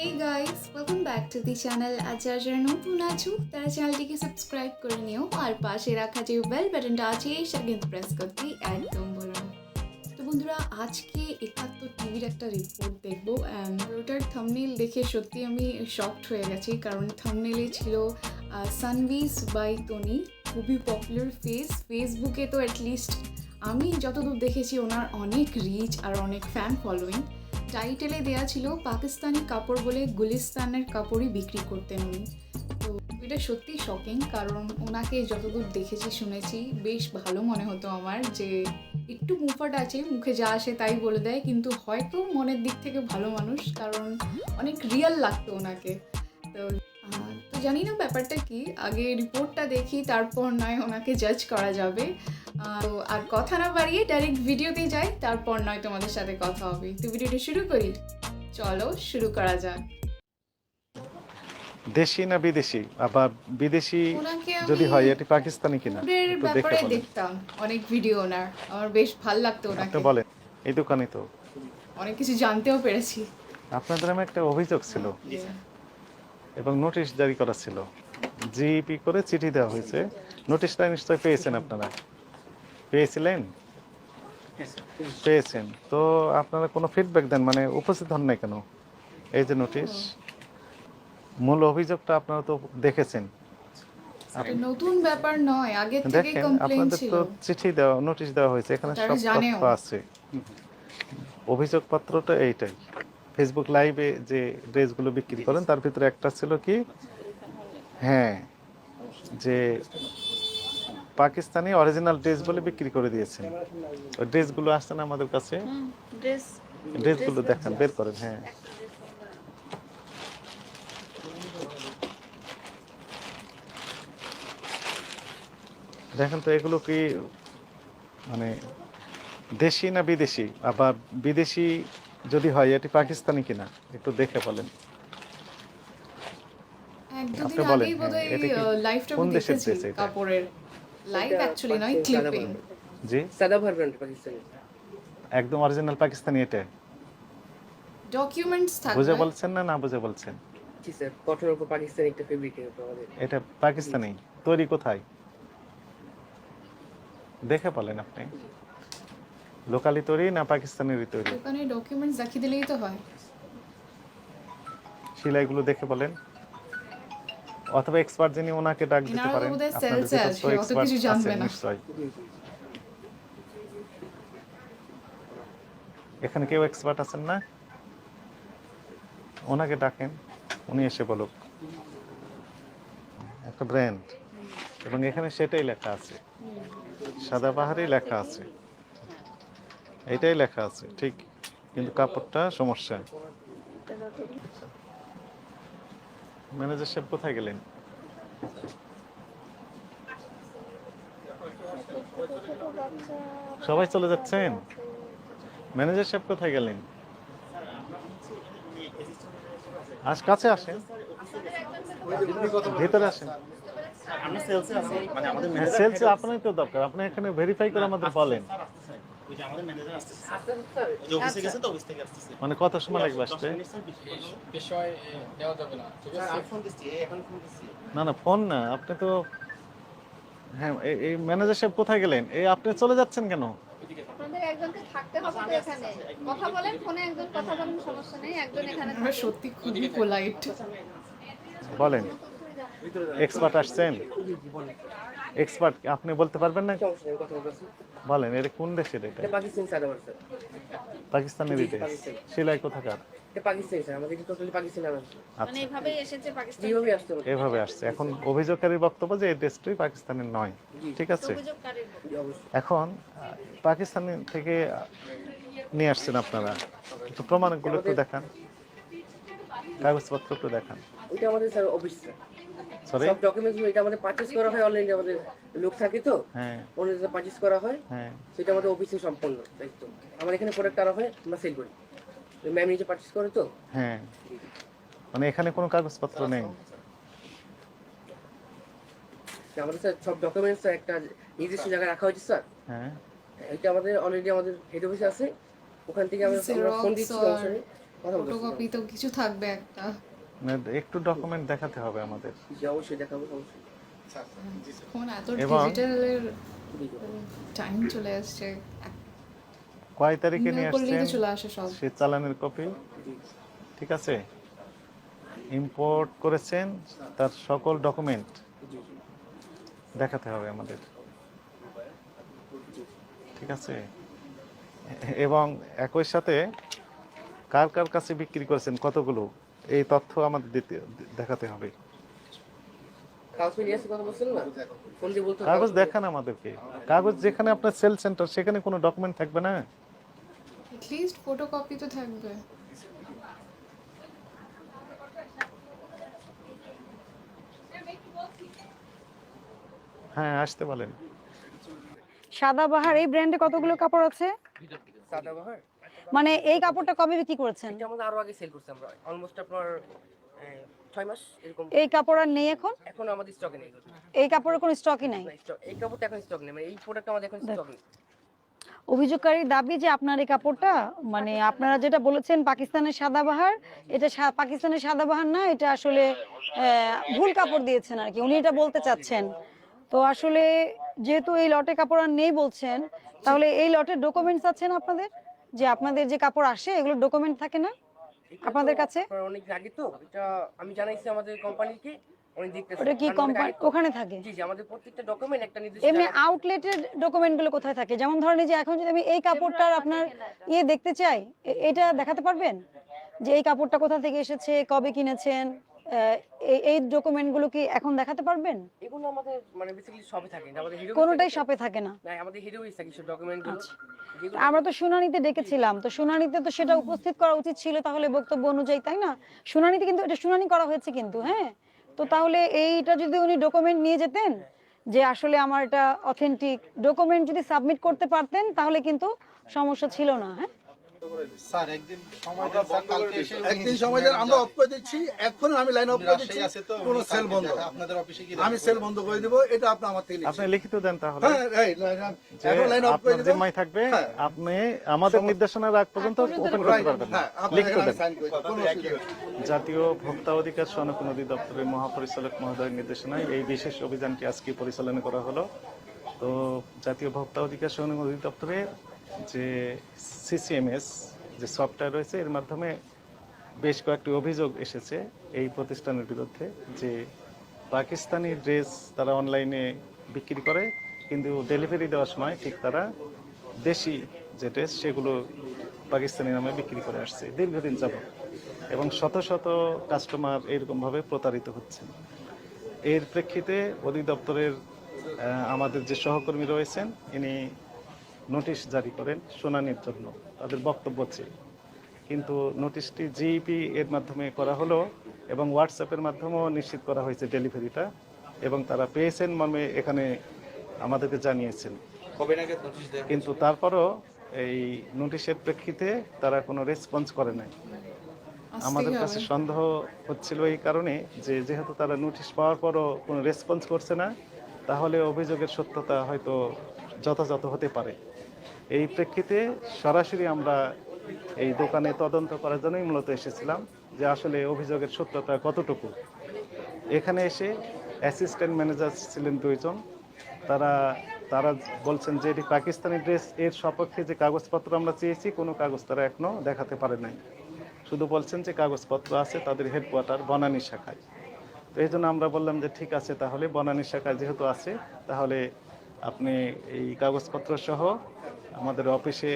Hey guys welcome back to the channel আর যারা নতুন আছো তারা চ্যানেলটিকে সাবস্ক্রাইব করে নিও আর পাশে রাখা যে বেল বাটনটা আছে সেটা কিন্তু প্রেস করতে একদম না তো বন্ধুরা আজকে একাত্তর টিভির একটা রিপোর্ট দেখব ওটার থামনেল দেখে সত্যি আমি শকড হয়ে গেছি কারণ থামনেলে ছিল সানভিস বাই টনি খুবই পপুলার ফেস ফেসবুকে তো অ্যাটলিস্ট আমি যতদূর দেখেছি ওনার অনেক রিচ আর অনেক ফ্যান ফলোয়িং টাইটেলে দেয়া ছিল পাকিস্তানি কাপড় বলে গুলিস্তানের কাপড়ই বিক্রি করতেন উনি। তো এটা সত্যি শকিং কারণ ওনাকে যতদূর দেখেছি, শুনেছি, বেশ ভালো মনে হতো আমার যে একটু মুফাট আছে, মুখে যা আসে তাই বলে দেয়, কিন্তু হয়তো মনের দিক থেকে ভালো মানুষ, কারণ অনেক রিয়াল লাগতো ওনাকে। তো তো জানি না ব্যাপারটা কি আগে রিপোর্টটা দেখি তারপর নয় ওনাকে জাজ করা যাবে। তো আর কথা না বাড়িয়ে ডাইরেক্ট ভিডিওতে যাই তারপর নয় তোমাদের সাথে কথা হবে। তো ভিডিওটা শুরু করি? চলো শুরু করা যাক। দেশি না বিদেশি? আবার বিদেশি যদি হয় এটি পাকিস্তানি কিনা? ব্যাপারে দেখতাম অনেক ভিডিও ওনার। আমার বেশ ভালো লাগতো ওনাকে। বলেন এই দোকানে তো। অনেক কিছু জানতেও পেরেছি। আপনাদের নামে একটা অভিযোগ ছিল। এবং নোটিশ জারি করা ছিল। জিপি করে চিঠি দেওয়া হয়েছে। নোটিশটা নিশ্চয় পেয়েছেন আপনারা? পেয়েছিলেন? পেয়েছেন। তো আপনারা কোনো ফিডব্যাক দেন? মানে উপস্থিত হন না কেন? এই যে নোটিশ। মূল অভিযোগটা আপনারা তো দেখেছেন। নতুন ব্যাপার নয়। আগে থেকে আপনাদের ছিল। তো চিঠি দেওয়া নোটিশ দেওয়া হয়েছে। এখানে সব তথ্য আছে। অভিযোগপত্রটা এইটাই। ফেসবুক লাইভে যে ড্রেসগুলো বিক্রি করেন তার ভিতরে একটা ছিল কি? হ্যাঁ যে পাকিস্তানি অরিজিনাল ড্রেস বলে বিক্রি করে দিয়েছেন। ওই ড্রেসগুলো আসছে না আমাদের কাছে? ড্রেস ড্রেসগুলো দেখান বের করেন হ্যাঁ। দেখেন তো এগুলো কি মানে দেশি না বিদেশি? আবার বিদেশি যদি হয় এটি পাকিস্তানি কিনা? একটু দেখে বলেন। আপনি বলেন, আগেই বোধহয় এটা কি- কোন দেশের দেখেছি এটা? কাপড়ের। লাইভ অ্যাকচুয়ালি নয় ক্লিপিং জি? সাদাভার ব্র্যান্ড পাকিস্তানি। একদম অরিজিনাল পাকিস্তানি এটা। ডকুমেন্টস বুঝে বলছেন না না বুঝে বলছেন? জি স্যার কটনের উপর পাকিস্তানি একটা ফেব্রিকের উপর এটা পাকিস্তানি। তৈরি কোথায়? দেখে বলেন আপনি। লোকালি তৈরি না পাকিস্তানেরই তৈরি? দোকানে ডকুমেন্টস দেখিয়ে দিলেই তো হয়। সেলাইগুলো দেখে বলেন। অথবা এক্সপার্ট যিনি ওনাকে ডাক দিতে পারেন। অত কিছু জানবে না। এখানে কেউ এক্সপার্ট আছেন না? ওনাকে ডাকেন উনি এসে বলুক। একটা ব্র্যান্ড এবং এখানে সেটাই লেখা আছে। সাদা পাহাড়ি লেখা আছে। এটাই লেখা আছে ঠিক। কিন্তু কাপড়টা সমস্যা। ম্যানেজার সাহেব কোথায় গেলেন? সবাই চলে যাচ্ছেন? ম্যানেজার সাহেব কোথায় গেলেন? আজ কাছে আসেন। ভেতরে আসেন। হ্যাঁ সেলস আপনার তো দরকার। আপনি এখানে ভেরিফাই করে আমাদের বলেন। মানে কত সময় লাগবে আসতে? বিষয় দেওয়া যাবে না না না ফোন না আপনি তো হ্যাঁ এই- এই ম্যানেজার সাহেব কোথায় গেলেন? এই আপনি চলে যাচ্ছেন কেন? একজনকে থাকতে হবে তো এখানে। কথা বলেন ফোনে একজন কথা বলেন সমস্যা নেই একজন এখানে সত্যি খুবই পোলাইট বলেন এক্সপার্ট আসছেন? এক্সপার্ট আপনি বলতে পারবেন না বলেন এটা কোন দেশের এটা? পাকিস্তানের এটা পাকিস্তানি। সেলাই কোথাকার? এটা পাকিস্তানি স্যার আমাদের টোটালি পাকিস্তানি আনা মানে আচ্ছা হবে এভাবে আসছে। এখন অভিযোগকারীর বক্তব্য যে এই ড্রেসটি পাকিস্তানের নয়। ঠিক আছে? অভিযোগকারীর জি, অবশ্যই। এখন পাকিস্তান থেকে নিয়ে আসছেন আপনারা। একটু প্রমাণগুলো একটু দেখান। কাগজপত্র একটু দেখান। এটা আমাদের স্যার অফিস স্যার সরি সব ডকুমেন্টস এটা আমাদের পারচেজ করা হয় অনলাইনে আমাদের লোক থাকে তো। হ্যাঁ। অনলাইনে পারচেজ করা হয়। হ্যাঁ। সেটা আমাদের অফিসে সম্পন্ন দায়িত্ব আমাদের এখানে প্রোডাক্ট আনা হয় আমরা সেল করি। ম্যাম নিজে পারচেজ করে তো? হ্যাঁ। মানে এখানে কোনো কাগজপত্র নেই। আমাদের স্যার সব ডকুমেন্টস একটা নির্দিষ্ট জায়গায় রাখা হয়েছে স্যার হ্যাঁ। এটা আমাদের অলরেডি আমাদের হেড অফিসে আছে। ওখান থেকে আমরা ফোন দিচ্ছি। কথা বলতে ফটোকপি তো কিছু থাকবে একটা। একটু ডকুমেন্ট দেখাতে হবে আমাদের। অবশ্যই দেখাবো অবশ্যই। এখন এত এবং- ডিজিটালের টাইম চলে আসছে। কয় তারিখে নিয়ে আসছেন? সে চালানের কপি ঠিক আছে? ইম্পোর্ট করেছেন তার সকল ডকুমেন্ট দেখাতে হবে আমাদের। ঠিক আছে? এবং একই সাথে কার কার কাছে বিক্রি করেছেন? কতগুলো? এই তথ্য আমাদের দিতে দেখাতে হবে। কাগজ দেখান আমাদেরকে। কাগজ যেখানে আপনার সেল সেন্টার সেখানে কোনো ডকুমেন্ট থাকবে না? লিস্ট ফটোকপি তো থাকবে। হ্যাঁ আসতে বলেন সাদাবাহার এই ব্র্যান্ডে কতগুলো কাপড় আছে? সাদাবাহার মানে এই কাপড়টা কবে বিক্রি করেছেন? এটা আমাদের আরও আগে সেল করছি আমরা। অলমোস্ট আপনার আহ, ছয় মাস এরকম। এই কাপড় আর নেই এখন? এখন আমাদের স্টকে নেই। এই কাপড়ের কোনো স্টকই নাই? এই কাপড়টা এখন স্টক নেই। মানে এই প্রোডাক্ট আমাদের এখন স্টক নেই। অভিযোগকারীর দাবি যে আপনার এই কাপড়টা মানে আপনারা যেটা বলেছেন পাকিস্তানের সাদাবাহার এটা পাকিস্তানের সাদাবাহার না এটা আসলে আহ, ভুল কাপড় দিয়েছেন আর কি। উনি এটা বলতে চাচ্ছেন। তো আসলে যেহেতু এই লটে কাপড় আর নেই বলছেন তাহলে এই লটের ডকুমেন্টস আছেন আপনাদের? যে আপনাদের যে কাপড় আসে এগুলো ডকুমেন্ট থাকে না আপনাদের কাছে? অনেক আগে তো এটা আমি জানাইছি আমাদের কোম্পানিকে উনি ওটা কি কোম্পানি ওখানে থাকে। জি জি আমাদের প্রত্যেকটা ডকুমেন্ট একটা নির্দিষ্ট এমনি আউটলেটের ডকুমেন্টগুলো কোথায় থাকে? যেমন ধরেন যে এখন যদি আমি এই কাপড়টার আপনার ইয়ে দেখতে চাই এটা দেখাতে পারবেন? যে এই কাপড়টা কোথা থেকে এসেছে কবে কিনেছেন এই- এই ডকুমেন্টগুলো কি এখন দেখাতে পারবেন? এগুলো আমাদের মানে বেসিক্যালি থাকে আমাদের কোনোটাই শপে থাকে না। না আমাদের হিরো থাকে সব ডকুমেন্টগুলো। যেগুলো আমরা তো শুনানিতে ডেকেছিলাম, তো শুনানিতে তো সেটা উপস্থিত করা উচিত ছিল তাহলে বক্তব্য অনুযায়ী, তাই না? শুনানিতে কিন্তু এটা শুনানি করা হয়েছে কিন্তু হ্যাঁ? তো তাহলে এইটা যদি উনি ডকুমেন্ট নিয়ে যেতেন, যে আসলে আমার এটা অথেন্টিক ডকুমেন্ট যদি সাবমিট করতে পারতেন, তাহলে কিন্তু সমস্যা ছিল না হ্যাঁ? স্যার একদিন সময় দেন কালকে এসে একদিন সময় দেন আমরা অফ করে দিচ্ছি। এখন আমি লাইন অফ করে দিচ্ছি। রাজশাহী আছে তো কোনো সেল বন্ধ। আপনাদের অফিসে কি আমি সেল বন্ধ করে দিব এটা আপনি আমার থেকে আপনি লিখিত দেন তাহলে। হ্যাঁ এখন লাইন অফ করে থাকবে হ্যাঁ। আপনি আমাদের নির্দেশনার আগ পর্যন্ত ওপেন করতে পারবেন না। হ্যাঁ লিখিত দেন। জাতীয় ভোক্তা অধিকার সনদ অধিদপ্তরের মহাপরিচালক মহোদয়ের নির্দেশনায় এই বিশেষ অভিযানটি আজকে পরিচালনা করা হলো। তো জাতীয় ভোক্তা অধিকার সনদ অধিদপ্তরের যে সিসিএমএস যে সফটওয়্যার রয়েছে, এর মাধ্যমে বেশ কয়েকটি অভিযোগ এসেছে এই প্রতিষ্ঠানের বিরুদ্ধে যে পাকিস্তানি ড্রেস তারা অনলাইনে বিক্রি করে, কিন্তু ডেলিভারি দেওয়ার সময় ঠিক তারা দেশি যে ড্রেস সেগুলো পাকিস্তানি নামে বিক্রি করে আসছে দীর্ঘদিন যাবত এবং শত শত কাস্টমার এরকমভাবে প্রতারিত হচ্ছেন। এর প্রেক্ষিতে অধিদপ্তরের আমাদের যে সহকর্মী রয়েছেন, ইনি নোটিশ জারি করেন শুনানির জন্য। তাদের বক্তব্য চেয়ে কিন্তু নোটিশটি জিইপি এর মাধ্যমে করা হলো এবং হোয়াটসঅ্যাপের মাধ্যমেও নিশ্চিত করা হয়েছে ডেলিভারিটা এবং তারা পেয়েছেন মর্মে এখানে আমাদেরকে জানিয়েছেন। কিন্তু তারপরও এই নোটিশের প্রেক্ষিতে তারা কোনো রেসপন্স করে নাই। আমাদের কাছে সন্দেহ হচ্ছিল এই কারণে যে যেহেতু তারা নোটিশ পাওয়ার পরও কোনো রেসপন্স করছে না তাহলে অভিযোগের সত্যতা হয়তো যথাযথ হতে পারে। এই প্রেক্ষিতে সরাসরি আমরা এই দোকানে তদন্ত করার জন্যই মূলত এসেছিলাম যে আসলে অভিযোগের সত্যতা কতটুকু। এখানে এসে অ্যাসিস্ট্যান্ট ম্যানেজার ছিলেন দুইজন। তারা তারা বলছেন যে এটি পাকিস্তানি ড্রেস, এর সপক্ষে যে কাগজপত্র আমরা চেয়েছি, কোনো কাগজ তারা এখনও দেখাতে পারে নাই। শুধু বলছেন যে কাগজপত্র আছে তাদের হেডকোয়ার্টার বনানী শাখায়। তো এই জন্য আমরা বললাম যে ঠিক আছে, তাহলে বনানী শাখায় যেহেতু আছে, তাহলে আপনি এই কাগজপত্র সহ আমাদের অফিসে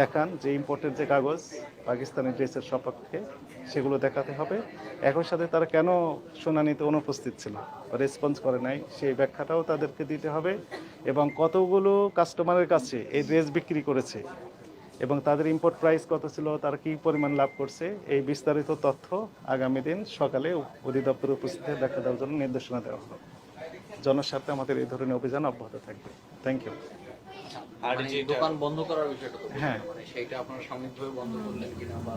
দেখান যে ইম্পোর্টের যে কাগজ পাকিস্তানি ড্রেসের সপক্ষে, সেগুলো দেখাতে হবে। একই সাথে তারা কেন শুনানিতে অনুপস্থিত ছিল রেসপন্স করে নাই, সেই ব্যাখ্যাটাও তাদেরকে দিতে হবে। এবং কতগুলো কাস্টমারের কাছে এই ড্রেস বিক্রি করেছে এবং তাদের ইম্পোর্ট প্রাইস কত ছিল, তারা কী পরিমাণ লাভ করছে, এই বিস্তারিত তথ্য আগামী দিন সকালে অধিদপ্তর উপস্থিত দেখা দেওয়ার জন্য নির্দেশনা দেওয়া হলো জনস্বার্থে আমাদের এই ধরনের অভিযান অব্যাহত থাকবে। থ্যাংক ইউ আর মানে যে দোকান বন্ধ করার বিষয়টা তো হ্যাঁ। মানে সেইটা আপনারা সাময়িকভাবে বন্ধ করলেন কিনা বা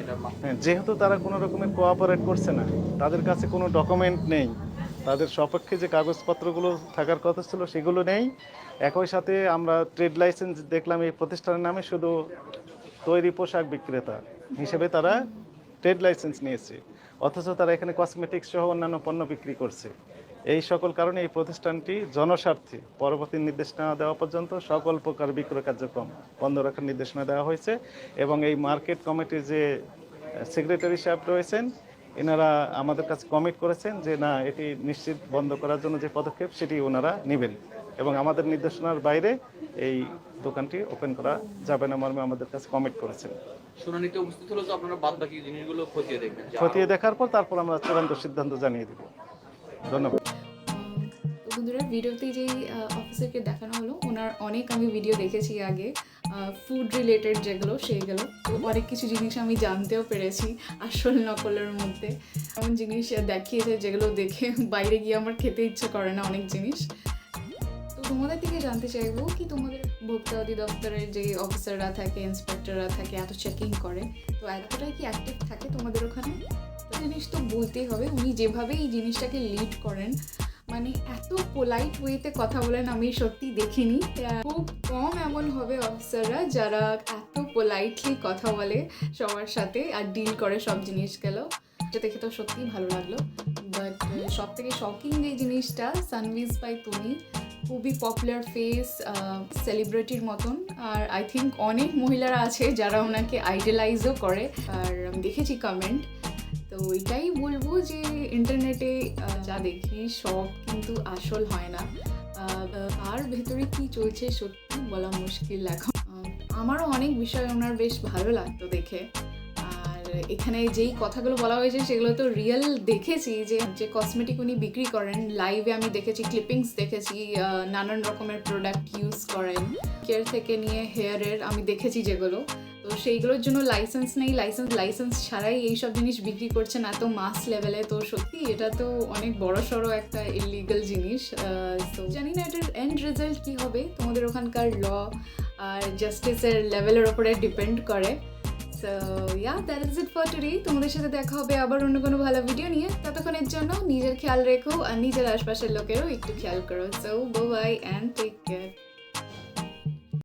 এটা মা- হ্যাঁ যেহেতু তারা কোনো রকমের কোঅপারেট করছে না তাদের কাছে কোনো ডকুমেন্ট নেই তাদের সপক্ষে যে কাগজপত্রগুলো থাকার কথা ছিল সেগুলো নেই একই সাথে আমরা ট্রেড লাইসেন্স দেখলাম এই প্রতিষ্ঠানের নামে শুধু তৈরি পোশাক বিক্রেতা হিসেবে তারা ট্রেড লাইসেন্স নিয়েছে অথচ তারা এখানে কসমেটিক্স সহ অন্যান্য পণ্য বিক্রি করছে এই সকল কারণে এই প্রতিষ্ঠানটি জনস্বার্থে পরবর্তী নির্দেশনা দেওয়া পর্যন্ত সকল প্রকার বিক্রয় কার্যক্রম বন্ধ রাখার নির্দেশনা দেওয়া হয়েছে এবং এই মার্কেট কমিটির যে সেক্রেটারি সাহেব রয়েছেন এনারা আমাদের কাছে কমিট করেছেন যে না এটি নিশ্চিত বন্ধ করার জন্য যে পদক্ষেপ সেটি ওনারা নেবেন এবং আমাদের নির্দেশনার বাইরে এই দোকানটি ওপেন করা যাবে না মর্মে আমাদের কাছে কমিট করেছেন। শুনানিতে উপস্থিত হলো তো আপনারা বাদ বাকি জিনিসগুলো খতিয়ে দেখবেন। খতিয়ে দেখার পর তারপর আমরা চূড়ান্ত সিদ্ধান্ত জানিয়ে দেব। ধন্যবাদ। বন্ধুরা ভিডিওতে যেই অফিসারকে দেখানো হলো, ওনার অনেক আমি ভিডিও দেখেছি আগে ফুড রিলেটেড যেগুলো, সেইগুলো। তো অনেক কিছু জিনিস আমি জানতেও পেরেছি, আসল নকলের মধ্যে। এমন জিনিস দেখিয়েছে যেগুলো দেখে বাইরে গিয়ে আমার খেতে ইচ্ছে করে না অনেক জিনিস। তো তোমাদের থেকে জানতে চাইব কি তোমাদের ভোক্তা অধিদপ্তরের যে অফিসাররা থাকে ইন্সপেক্টররা থাকে, এত চেকিং করে, তো এতটাই কি অ্যাক্টিভ থাকে তোমাদের ওখানে? জিনিস তো বলতেই হবে, উনি যেভাবে এই জিনিসটাকে লিড করেন মানে এত পোলাইট ওয়েতে কথা বলেন আমি সত্যি দেখিনি। খুব কম এমন হবে অফিসাররা যারা এত পোলাইটলি কথা বলে সবার সাথে আর ডিল করে সব জিনিসগুলো এটা দেখে তো সত্যিই ভালো লাগল। বাট সব থেকে শকিং যে জিনিসটা সানভিজ বাই তুমি খুবই পপুলার ফেস সেলিব্রিটির মতন। আর আই থিঙ্ক অনেক মহিলারা আছে যারা ওনাকে আইডালাইজও করে। আর আমি দেখেছি কমেন্ট তো এটাই বলব যে ইন্টারনেটে যা দেখি সব কিন্তু আসল হয় না। আর ভেতরে কি চলছে সত্যি বলা মুশকিল এখন। আমারও অনেক বিষয় ওনার বেশ ভালো লাগতো দেখে। আর এখানে যেই কথাগুলো বলা হয়েছে সেগুলো তো রিয়েল দেখেছি যে যে কসমেটিক উনি বিক্রি করেন লাইভে আমি দেখেছি ক্লিপিংস দেখেছি নানান রকমের প্রোডাক্ট ইউজ করেন। কেয়ার থেকে নিয়ে হেয়ারের আমি দেখেছি যেগুলো। সেইগুলোর জন্য লাইসেন্স নেই লাইসেন্স লাইসেন্স ছাড়াই এইসব জিনিস বিক্রি করছেন। এত মাস লেভেলে তো সত্যি এটা তো অনেক বড় সড়ো একটা ইলিগাল জিনিস তো জানি না এটার এন্ড রেজাল্ট কী হবে। তোমাদের ওখানকার ল আর জাস্টিসের লেভেলের ওপরে ডিপেন্ড করে। So yeah that is it for today তোমাদের সাথে দেখা হবে আবার অন্য কোনো ভালো ভিডিও নিয়ে। ততক্ষণের জন্য নিজের খেয়াল রেখো আর নিজের আশপাশের লোকেরও একটু খেয়াল করো। So bye and take care